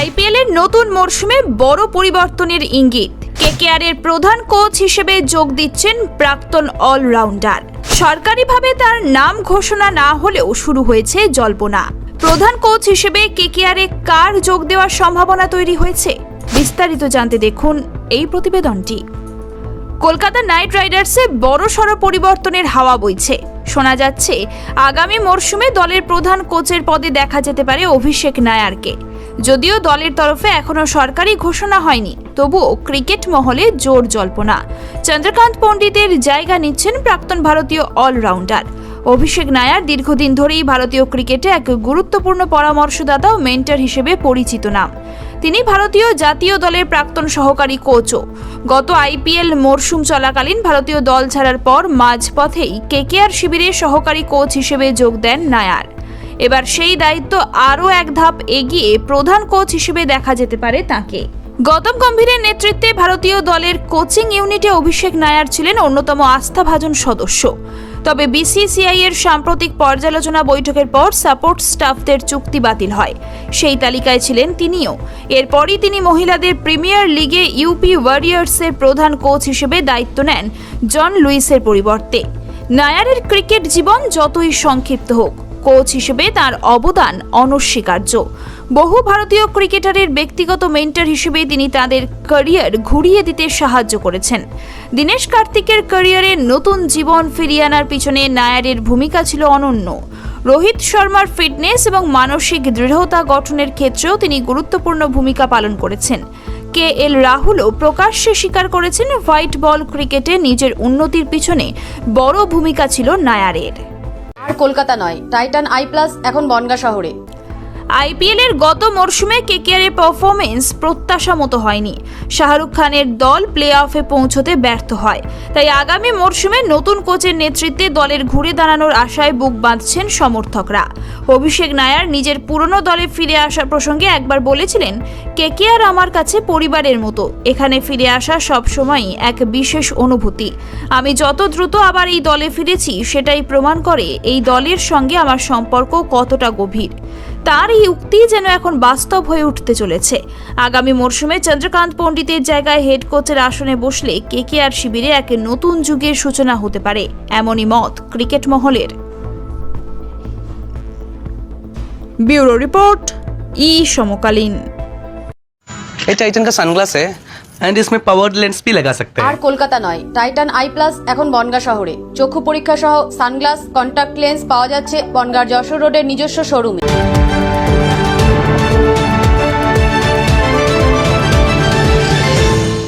IPL এর নতুন মরশুমে বড় পরিবর্তনের ইঙ্গিত। কেকেআর এর প্রধান কোচ হিসেবে যোগ দিচ্ছেন প্রাক্তন অলরাউন্ডার। সরকারিভাবে তার নাম ঘোষণা না হলেও শুরু হয়েছে জল্পনা। প্রধান কোচ হিসেবে কেকেআর কার যোগ দেওয়ার সম্ভাবনা তৈরি হয়েছে? বিস্তারিত জানতে দেখুন এই প্রতিবেদনটি। কলকাতা নাইট রাইডার্সে বড় সড় পরিবর্তনের হাওয়া বইছে। শোনা যাচ্ছে, আগামী মরশুমে দলের প্রধান কোচের পদে দেখা যেতে পারে অভিষেক নায়ারকে। যদিও দলের তরফে এখনও সরকারি ঘোষণা হয়নি, তবুও ক্রিকেট মহলে জোর জল্পনা। চন্দ্রকান্ত পণ্ডিতের জায়গা নিচ্ছেন প্রাক্তন ভারতীয় অলরাউন্ডার। অভিষেক নায়ার দীর্ঘদিন ধরেই ভারতীয় ক্রিকেটে এক গুরুত্বপূর্ণ পরামর্শদাতা ও মেন্টর হিসেবে পরিচিত নাম। তিনি ভারতীয় জাতীয় দলের প্রাক্তন সহকারী কোচও। গত আইপিএল মরশুম চলাকালীন ভারতীয় দল ছাড়ার পর মাঝপথেই কেকেআর শিবিরে সহকারী কোচ হিসেবে যোগ দেন নায়ার। এবার সেই দায়িত্ব আরও এক ধাপ এগিয়ে প্রধান কোচ হিসেবে দেখা যেতে পারে তাকে। গৌতম গম্ভীরের নেতৃত্বে ভারতীয় দলের কোচিং ইউনিটে অভিষেক নায়ার ছিলেন অন্যতম আস্থাভাজন সদস্য। তবে বিসিসিআই এর সাম্প্রতিক পর্যালোচনা বৈঠকের পর সাপোর্ট স্টাফদের চুক্তি বাতিল হয়। সেই তালিকায় ছিলেন তিনিও। এরপরই তিনি মহিলাদের প্রিমিয়ার লিগে ইউপি ওয়ারিয়ার্সের প্রধান কোচ হিসেবে দায়িত্ব নেন জন লুইসের পরিবর্তে। নায়ারের ক্রিকেট জীবন যতই সংক্ষিপ্ত হোক কোচ হিসেবে তার অবদান অনস্বীকার্য। বহু ভারতীয় ক্রিকেটারের ব্যক্তিগত মেন্টর হিসেবে তিনি তাদের ক্যারিয়ার ঘুরিয়ে দিতে সাহায্য করেছেন। দীনেশ কার্তিকের ক্যারিয়ারে নতুন জীবন ফিরিয়ে আনার পিছনে নায়ারের ভূমিকা ছিল অনন্য। রোহিত শর্মার ফিটনেস এবং মানসিক দৃঢ়তা গঠনের ক্ষেত্রেও তিনি গুরুত্বপূর্ণ ভূমিকা পালন করেছেন। কে এল রাহুলও প্রকাশ্যে স্বীকার করেছেন, হোয়াইট বল ক্রিকেটে নিজের উন্নতির পিছনে বড় ভূমিকা ছিল নায়ারের। কলকাতা নয়। টাইটান আই প্লাস এখন বনগা শহরে। আইপিএল এর গত মরশুমে কেকেআর এর পারফরমেন্স প্রত্যাশা মতো হয়নি। শাহরুখ খানের দল প্লে অফে পৌঁছতে ব্যর্থ হয়। তাই আগামী মরশুমে নতুন কোচের নেতৃত্বে দলের ঘুরে দাঁড়ানোর আশায় বুক বাঁধছেন সমর্থকরা। অভিষেক নায়ার নিজের পুরনো দলে ফিরে আসার প্রসঙ্গে একবার বলেছিলেন, কেকেআর আমার কাছে পরিবারের মতো। এখানে ফিরে আসা সবসময়ই এক বিশেষ অনুভূতি। আমি যত দ্রুত আবার এই দলে ফিরেছি, সেটাই প্রমাণ করে এই দলের সঙ্গে আমার সম্পর্ক কতটা গভীর। তার এই উক্তি যেন এখন বাস্তব হয়ে উঠতে চলেছে আগামী মরশুমে চন্দ্রকান্ত পণ্ডিতের জায়গায় হেড কোচের আসনে বসলে কেকেআর শিবিরে এক নতুন যুগের সূচনা হতে পারে এমনই মত ক্রিকেট মহলের ব্যুরো রিপোর্ট ই সমকালীন ये टाइटन का सनग्लास है एंड इसमें पावर्ड लेंस भी लगा सकते আর हैं কলকাতা নয় টাইটান আই প্লাস এখন বনগা শহরে চক্ষু পরীক্ষা সহ সানগ্লাস কন্টাক্ট লেন্স পাওয়া যাচ্ছে বনগার যশোর রোডের নিজস্ব শোরুমে